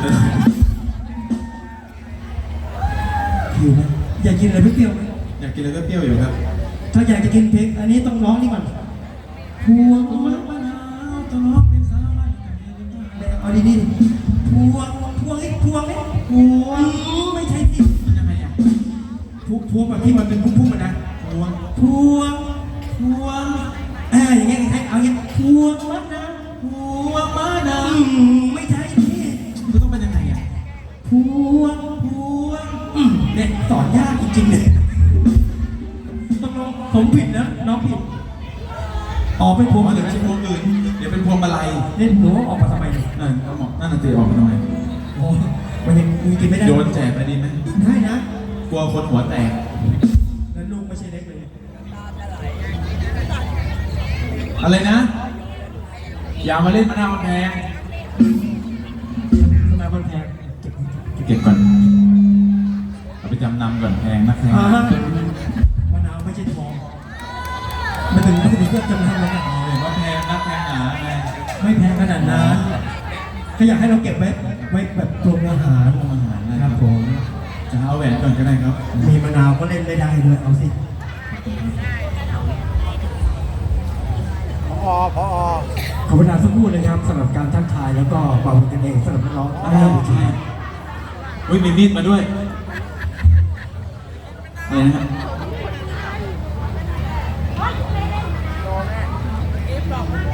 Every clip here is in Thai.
หิวไหมอยากกินอะไรเปรี้ยวๆไหมอยากกินอะไรก็เปรี้ยวอยู่ครับ ถ้าอยากจะกินเพลงอันนี้ต้องร้องนี่ก่อนพวงมะมะนาวตลอดเป็นสาวบ้านไก่เป็นบ้านเอาดีนี่พวงพวงไอ้พวงไอ้พวงไม่ใช่สิมันยังไงอะพวงพวงแบบที่มันเป็นพุ่งๆมันนะพวงพวงพวงเอออย่างเงี้ยให้เอาอย่างเงี้ยพวงมะ ออกไปพวงอ๋อมาเดี๋เดี๋ยยววไม่ไม่ใช่ใช่พวงอื่นเดี๋ยวเป็นพวงมาลัยเล่นหนูออกมาทำไมเนี่ยนั่นเขาบอกนั่นน่ะตีออกมาทำไมโอ้ยมันยังมีกินไม่ได้โยนแจกไปดีไหมได้นะ กลัวคนหัวแตก แล้วลูกไม่ใช่เล็กเลย อะไรนะ อย่ามาเล่นมะนาวมันแพงทำไมมันแพงเก็บเก็บก่อนเอาไปจำนำก่อนแพงนะแพง อ่า นะ มะนาวไม่ใช่ทองมา ถึงมาถึงก็จำนำแล้วนะเห็นว่าแพงนะแพงหนาไงไม่แพงขนาดนั้นก็อยากให้เราเก็บไว้ไว้แบบปรุงอาหารอาหารนะครับผม จะเอาแหวนก่อนก็ได้ครับ มีมะนาวก็เล่นไม่ได้ด้วยเอาสิพอพอขอบคุณอาสักครู่เลยครับสำหรับการทักทายแล้วก็เป่ากันเองสำหรับน้องอ้าวใช่อุ้ยมีมีดมาด้วยอะไรนะฮะ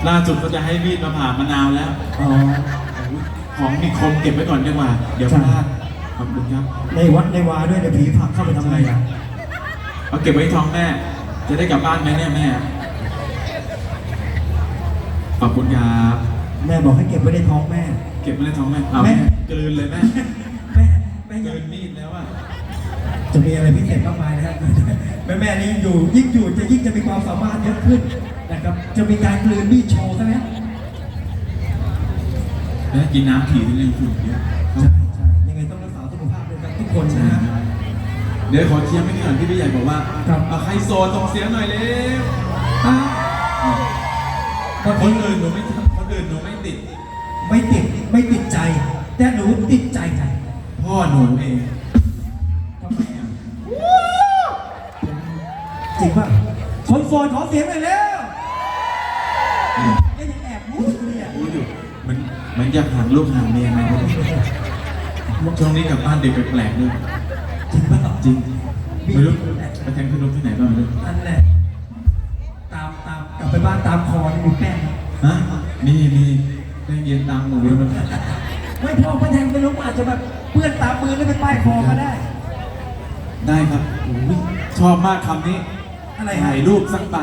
ล่าสุดก็จะให้มีดมาผ่ามะนาวแล้ว อ๋อ ของมีคมเก็บไว้ก่อนดีกว่า เดี๋ยวพลาดขอบคุณครับในวัดในวาด้วยเดี๋ยวผีผลักเข้าไปทำไงอะเอาเก็บไว้ท้องแม่ จะได้กลับบ้านไหมเนี่ยแม่ ขอบคุณครับ แม่บอกให้เก็บไว้ในท้องแม่ เก็บไว้ในท้องแม่เอาแม่แม่กลืนเลยแม่ แม่แม่กยังลืนมีดแล้วอะจะมีอะไรพิเศษมากมายนะครับแม่แม่ๆนี้อยู่ยิ่งอยู่จะยิ่งจะมีความสามารถเยอะขึ้นนะครับ จะมีการกลืนมีดโชว์ใช่ไหมแล้วกินน้ำถี่ที่เรื่องฝุ่นเยอะใช่ใช่ยังไงต้องรักษาสุขภาพด้วยครับทุกคนนะฮะเดี๋ยวขอเชียร์ไม่ก่อนที่พี่ใหญ่บอกว่าครับเอาใครโซส่งเสียงหน่อยเร็วอะคนอื่นหนูไม่คนอื่นหนูไม่ติด ไม่ติดไม่ติดใจ แต่หนูติดใจใจพ่อหนูเองทำไมอะจริงป่ะคนโสดขอเสียงหน่อยเร็วันอยากห่างลูกห่างเมียไงไม่รู้ช่วงนี้กลับบ้านเด็กแปลกๆด้วยจริงป่ะจริงไม่รู้ไปแทงขนมที่ไหนบ้างไม่รู้นั่นแหละตามตามกลับไปบ้านตามคอนี่มีแป้งฮะมีมีแป้งเย็นตามหมูแล้วมันไม่พอพระแทงไปลงอาจจะแบบเปื้อนตามมือแล้วไปป้ายคอก็ได้ ได้ครับโอ้ยชอบมากคำนี้ อะไรถ่ายรูปสักใบ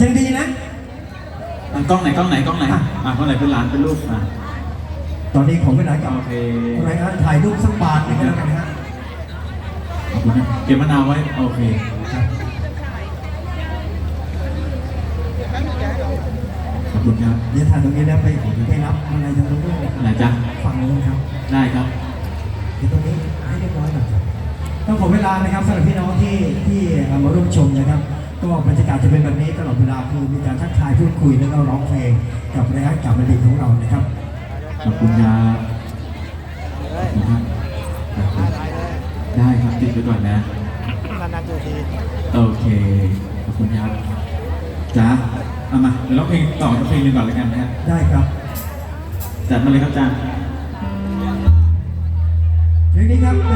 ยังดีนะ อะกล้องไหนกล้องไหนกล้องไหนอะกล้องไหนเป็นหลานเป็นลูกอะตอนนี้ของเวลากับโอเครายงานถ่ายรูปสักบาทหนึงก็แล้วกันนะฮะขอบคุณนะเก็บมะนาวไว้โอเคขอบคุณครับ เดี๋ยวถ่ายตรงนี้แล้วไปไปรับอะไรทางนู้นด้วยนะไหนจ๊ะ ฝั่งนู้นครับได้ครับ เดี๋ยวตรงนี้ให้เรียบร้อยก่อนต้องขอเวลานะครับสำหรับพี่น้องที่ที่มาร่วมชมนะครับ ก็บรรยากาศจะเป็นแบบนี้ตลอดเวลาคือมีการทักทายพูดคุยแล้วก็ร้องเพลงกับแรกยะกับบัณฑิของเรานะครับขอบคุณครับได้ครับติดไปก่อนนะโอเคขอบคุณครับจ้าเอามาเร้องเพลงต่อเพลงหนึงก่อนเลยกันนะครับได้ครับจัดมาเลยครับจ้าเพลงนี้ครับ